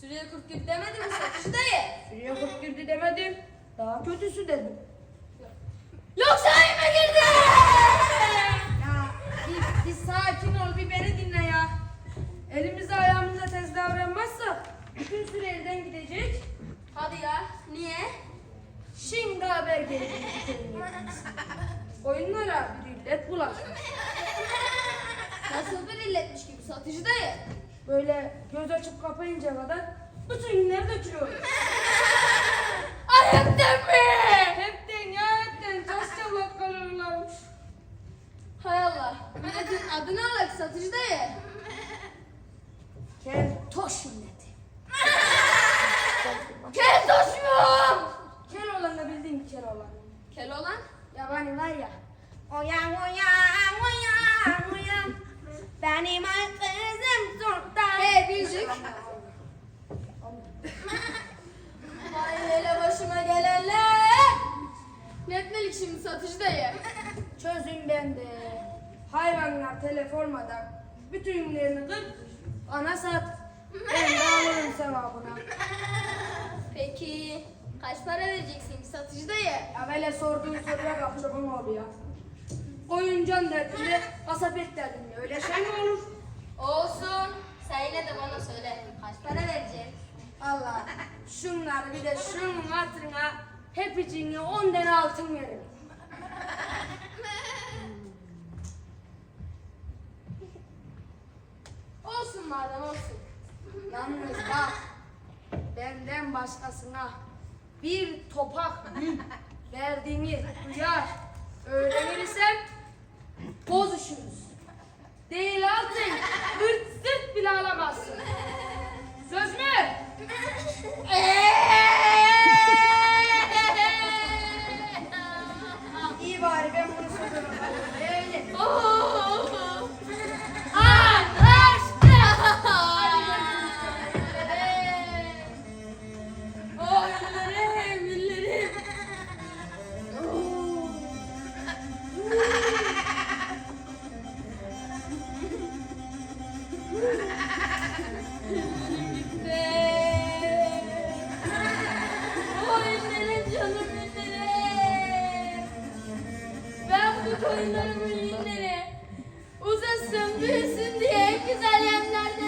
Sürüye kurt girdi demedin mi satıcı dayı? Sürüye kurt girdi demedim. Daha kötüsü dedim. Yoksa mı girdi? Ya bir, bir sakin ol bir beni dinle ya. Elimize ayağımıza tez davranmazsak bütün süre elden gidecek. Hadi ya. Niye? Şimdi haber gelecek Oyunlara bir illet bulaşmış. Nasıl bir illetmiş gibi satıcı dayı? Böyle göz açıp kapayınca kadar bütün günleri döküyor. Ay hepten mi? Hepten ya hepten taş çabuk kalırlarmış. Hay Allah. Milletin adını alak satıcı dayı. Gel toş milleti. Kel taşmıyorum. Kel olanı bildiğin kel olan. Kel olan? Yabani var ya. Oyan oyan oyan oyan. Benim ay kızım sultan. He bildik. Vay hele başıma gelenler. Ne etmelik şimdi satıcı dayı? Çözüm bende. Hayvanlar telef olmadan bütün günlerini kır, ana sat. Ben de alırım sevabına. Peki kaç para vereceksin satıcı dayı? Ya böyle sorduğun soruya bak çoban abi ya. Oyuncan derdinde, kasap et derdinde. Öyle şey mi olur? Olsun. Sen yine de bana söyle. Kaç para vereceksin? Allah. Şunlar bir de şunun hatırına hep içine on tane altın verin. Olsun madem olsun. Yalnız bak, benden başkasına bir topak gül verdiğini duyar, öğrenirsem iyi bari ben bunu söylüyorum. Öyle. Yeah. koyunlarımın yünleri. Uzasın, büyüsün diye güzel yerlerde